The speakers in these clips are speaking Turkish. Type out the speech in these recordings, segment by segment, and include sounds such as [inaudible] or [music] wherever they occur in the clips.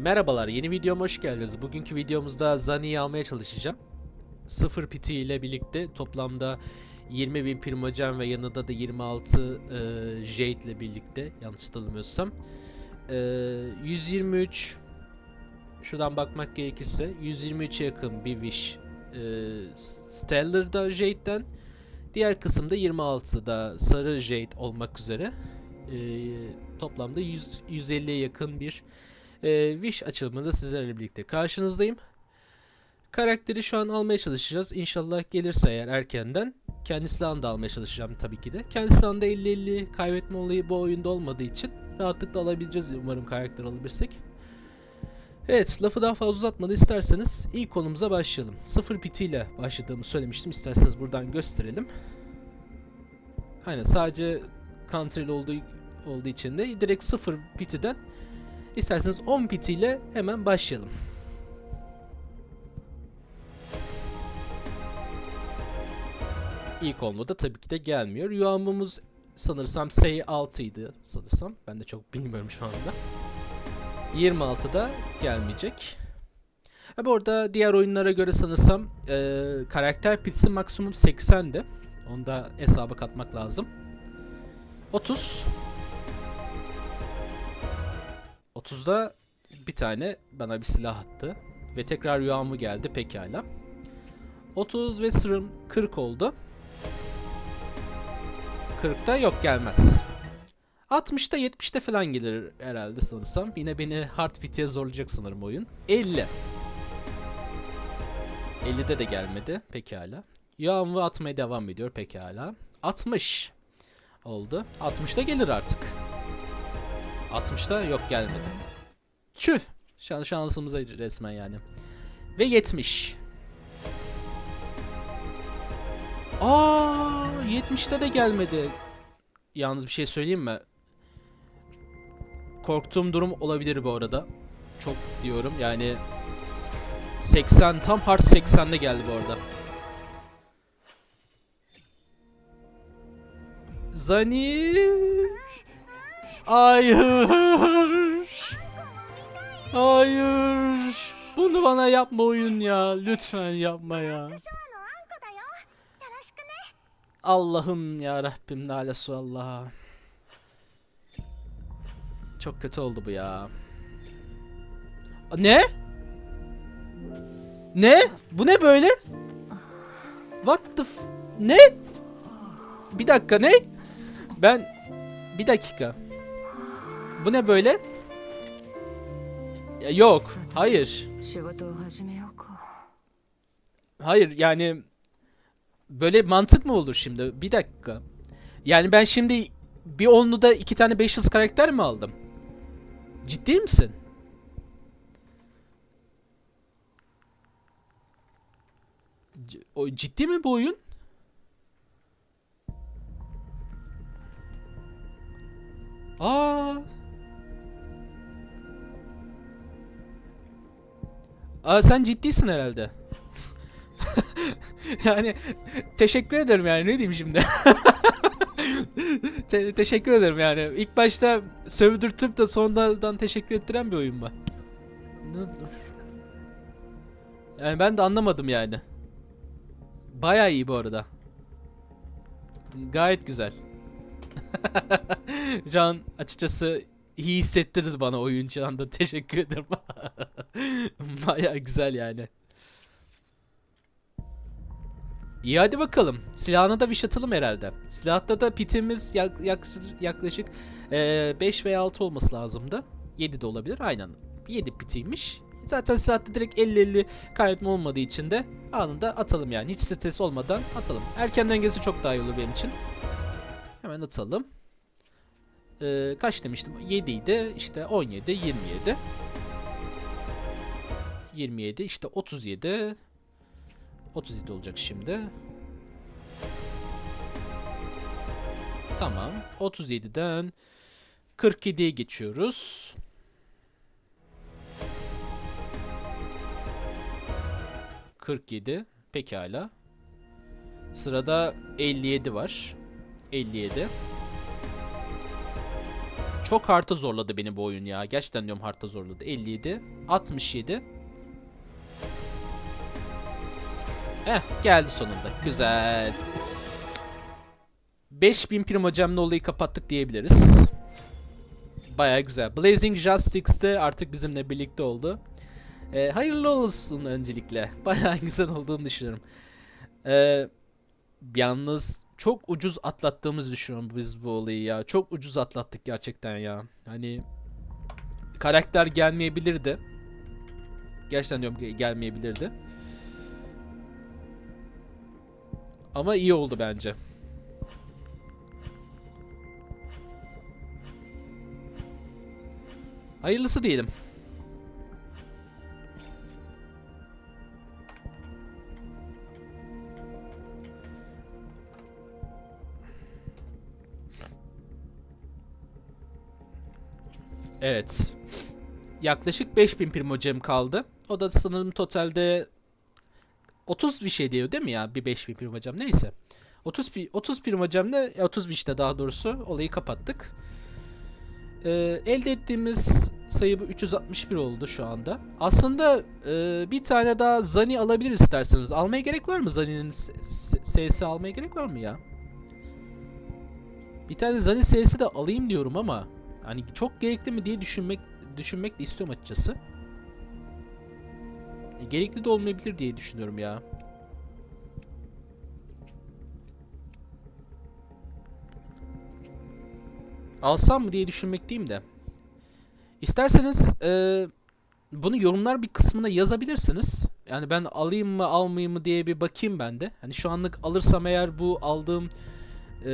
Merhabalar, yeni videoma hoş geldiniz. Bugünkü videomuzda Zani'yi almaya çalışacağım. Sıfır piti ile birlikte toplamda 20.000 primocem ve yanında da 26 e, Jade ile birlikte yanlış hatırlamıyorsam. E, 123 şuradan bakmak gerekirse 123'e yakın bir wish e, Stellar'da Jade'den diğer kısımda 26'da sarı Jade olmak üzere e, toplamda 100, 150'ye yakın bir e, Wish açılımında sizlerle birlikte karşınızdayım. Karakteri şu an almaya çalışacağız. İnşallah gelirse eğer erkenden kendi silahını almaya çalışacağım tabii ki de. Kendi silahında 50-50 kaybetme olayı bu oyunda olmadığı için rahatlıkla alabileceğiz umarım karakter alabilirsek. Evet lafı daha fazla uzatmadan isterseniz ilk konumuza başlayalım. Sıfır piti ile başladığımı söylemiştim. İsterseniz buradan gösterelim. Aynen sadece country olduğu, olduğu için de direkt sıfır pitiden İsterseniz 10 pit ile hemen başlayalım. İlk olmada tabii ki de gelmiyor. Yuamımız sanırsam S6 idi sanırsam. Ben de çok bilmiyorum şu anda. 26'da gelmeyecek. Ha bu arada diğer oyunlara göre sanırsam e, karakter pitsi maksimum 80'di. Onu da hesaba katmak lazım. 30 30'da bir tane bana bir silah attı. Ve tekrar yağmur geldi pekala. 30 ve sırım 40 oldu. 40'ta yok gelmez. 60'ta 70'te falan gelir herhalde sanırsam. Yine beni hard pit'e zorlayacak sanırım oyun. 50. 50'de de gelmedi. Pekala. Yağmur atmaya devam ediyor. Pekala. 60 oldu. 60'da gelir artık. 60'da yok gelmedi. Çüh. Şan şansımıza resmen yani. Ve 70. Aa, 70'te de gelmedi. Yalnız bir şey söyleyeyim mi? Korktuğum durum olabilir bu arada. Çok diyorum yani 80 tam hard 80'de geldi bu arada. Zani Hayır. Hayır. Bunu bana yapma oyun ya. Lütfen yapma ya. Allah'ım ya Rabbim nalesu Allah. Çok kötü oldu bu ya. Ne? Ne? Bu ne böyle? What the f... Ne? Bir dakika ne? Ben... Bir dakika. Bu ne böyle? Ya yok. Hayır. Hayır yani böyle mantık mı olur şimdi? Bir dakika. Yani ben şimdi bir onlu da iki tane 5 yıldız karakter mi aldım? Ciddi misin? C o ciddi mi bu oyun? Aa sen ciddisin herhalde. [laughs] yani teşekkür ederim yani ne diyeyim şimdi. [laughs] Te- teşekkür ederim yani. İlk başta sövdürtüp de sonradan teşekkür ettiren bir oyun mu? Ne- Yani ben de anlamadım yani. Baya iyi bu arada. Gayet güzel. [laughs] Can açıkçası iyi hissettirdi bana oyun şu anda. [laughs] Teşekkür ederim. [laughs] Baya güzel yani. İyi hadi bakalım. Silahına da wish atalım herhalde. Silahta da pitimiz yak- yak- yaklaşık 5 veya 6 olması lazımdı. 7 de olabilir. Aynen. 7 pitiymiş. Zaten silahta direkt 50-50 kaybetme olmadığı için de anında atalım yani. Hiç stres olmadan atalım. Erkenden gezi çok daha iyi olur benim için. Hemen atalım. Ee, kaç demiştim? 7 idi. İşte 17, 27. 27, işte 37. 37 olacak şimdi. Tamam. 37'den 47'ye geçiyoruz. ...47. Pekala. Sırada 57 var. 57. Çok harta zorladı beni bu oyun ya. Gerçekten diyorum harta zorladı. 57, 67. Eh geldi sonunda. Güzel. 5000 primocemle olayı kapattık diyebiliriz. Baya güzel. Blazing Justice de artık bizimle birlikte oldu. Ee, hayırlı olsun öncelikle. [laughs] Baya güzel olduğunu düşünüyorum. Ee, yalnız çok ucuz atlattığımızı düşünüyorum biz bu olayı ya. Çok ucuz atlattık gerçekten ya. Hani karakter gelmeyebilirdi. Gerçekten diyorum ge- gelmeyebilirdi. Ama iyi oldu bence. Hayırlısı diyelim. Evet. Yaklaşık 5000 primocem kaldı. O da sanırım totalde 30 bir şey diyor değil mi ya? Bir 5000 primocem neyse. 30 pi- 30 primocemle 30 işte daha doğrusu olayı kapattık. Ee, elde ettiğimiz sayı bu 361 oldu şu anda. Aslında e, bir tane daha Zani alabilir isterseniz. Almaya gerek var mı Zani'nin S'si almaya gerek var mı ya? Bir tane Zani S'si de alayım diyorum ama hani çok gerekli mi diye düşünmek düşünmek de istiyorum açıkçası. E, gerekli de olmayabilir diye düşünüyorum ya. Alsam mı diye düşünmekteyim de. İsterseniz e, bunu yorumlar bir kısmına yazabilirsiniz. Yani ben alayım mı almayayım mı diye bir bakayım ben de. Hani şu anlık alırsam eğer bu aldığım e,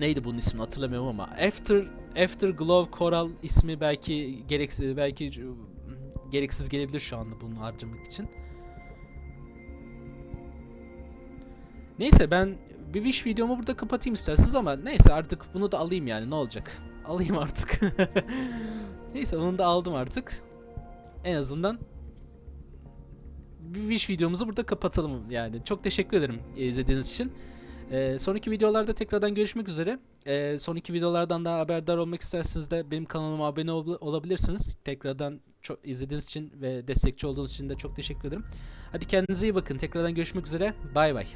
neydi bunun ismi hatırlamıyorum ama After Afterglow Coral ismi belki gereksiz belki gereksiz gelebilir şu anda bunu harcamak için. Neyse ben bir wish videomu burada kapatayım isterseniz ama neyse artık bunu da alayım yani ne olacak. [laughs] Alayım artık. [laughs] neyse onu da aldım artık. En azından bir wish videomuzu burada kapatalım yani. Çok teşekkür ederim izlediğiniz için. Ee, sonraki videolarda tekrardan görüşmek üzere. Ee, sonraki videolardan daha haberdar olmak isterseniz de benim kanalıma abone ol- olabilirsiniz. Tekrardan çok izlediğiniz için ve destekçi olduğunuz için de çok teşekkür ederim. Hadi kendinize iyi bakın. Tekrardan görüşmek üzere. Bay bay.